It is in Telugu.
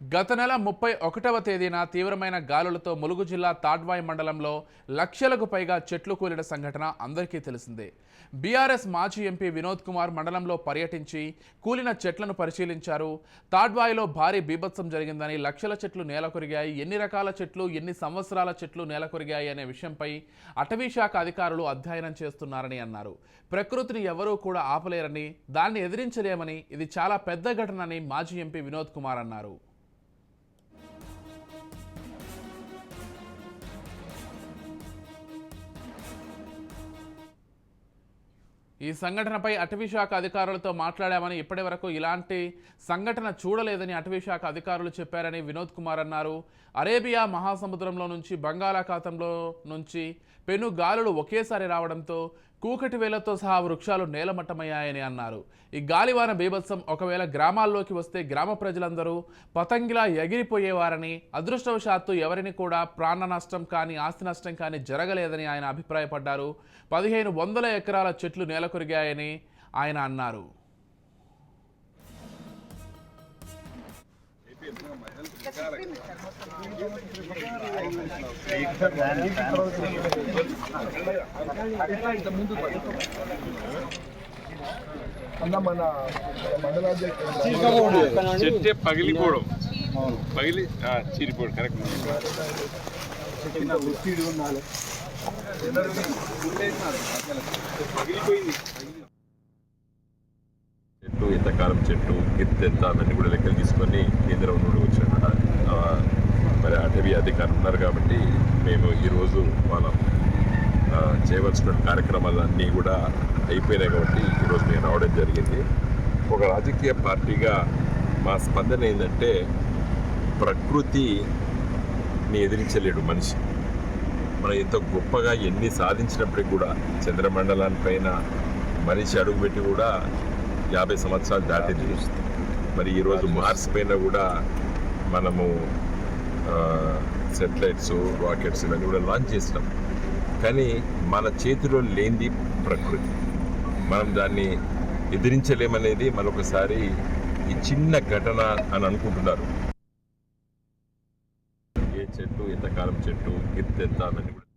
గత నెల ముప్పై ఒకటవ తేదీన తీవ్రమైన గాలులతో ములుగు జిల్లా తాడ్వాయి మండలంలో లక్షలకు పైగా చెట్లు కూలిన సంఘటన అందరికీ తెలిసిందే. బీఆర్ఎస్ మాజీ ఎంపీ వినోద్ కుమార్ మండలంలో పర్యటించి కూలిన చెట్లను పరిశీలించారు. తాడ్వాయిలో భారీ బీభత్సం జరిగిందని లక్షల చెట్లు నేలకొరిగాయి. ఎన్ని రకాల చెట్లు ఎన్ని సంవత్సరాల చెట్లు నేలకొరిగాయి అనే విషయంపై అటవీ శాఖ అధికారులు అధ్యయనం చేస్తున్నారని అన్నారు. ప్రకృతిని ఎవరూ కూడా ఆపలేరని దాన్ని ఎదిరించలేమని ఇది చాలా పెద్ద ఘటనని మాజీ ఎంపీ వినోద్ కుమార్ అన్నారు. ఈ సంఘటనపై అటవీశాఖ అధికారులతో మాట్లాడామని ఇప్పటి వరకు ఇలాంటి సంఘటన చూడలేదని అటవీశాఖ అధికారులు చెప్పారని వినోద్ కుమార్ అన్నారు. అరేబియా మహాసముద్రంలో నుంచి బంగాళాఖాతంలో నుంచి పెను గాలులు ఒకేసారి రావడంతో కూకటి వేలతో సహా వృక్షాలు నేలమట్టమయ్యాయని అన్నారు. ఈ గాలివాన బీభత్సం ఒకవేళ గ్రామాల్లోకి వస్తే గ్రామ ప్రజలందరూ పతంగిలా ఎగిరిపోయేవారని అదృష్టవశాత్తు ఎవరిని కూడా ప్రాణ నష్టం కానీ ఆస్తి నష్టం కానీ జరగలేదని ఆయన అభిప్రాయపడ్డారు. పదిహేను వందల ఎకరాల చెట్లు నేలకొరిగాయని ఆయన అన్నారు. చెట్టే పగిలిపోవడం. పగిలి ఆ, చీరిపోవడం కరెక్ట్ పగిలిపోయింది. ఎంతకాలం చెట్టు ఎత్తు ఎంత అవన్నీ కూడా లెక్కలు తీసుకొని కేంద్రం నుండి వచ్చిన మరి అటవీ అధికారులు ఉన్నారు కాబట్టి మేము ఈరోజు వాళ్ళ చేయవలసిన కార్యక్రమాలు అన్నీ కూడా అయిపోయినాయి కాబట్టి ఈరోజు మేము రావడం జరిగింది. ఒక రాజకీయ పార్టీగా మా స్పందన ఏంటంటే ప్రకృతిని ఎదిరించలేడు మనిషి. మనం ఎంత గొప్పగా ఎన్ని సాధించినప్పటికి కూడా చంద్రమండలాన్ని పైన మనిషి అడుగుపెట్టి కూడా యాభై సంవత్సరాలు దాటింది. మరి ఈరోజు మార్స్ పైన కూడా మనము సెటిలైట్స్ రాకెట్స్ ఇవన్నీ కూడా లాంచ్ చేసినాం. కానీ మన చేతిలో లేనిది ప్రకృతి. మనం దాన్ని ఎదిరించలేమనేది మరొకసారి ఈ చిన్న ఘటన అని అనుకుంటున్నారు. ఏ చెట్టు ఎంతకాలం చెట్టు ఎత్తు ఎంత అవన్నీ కూడా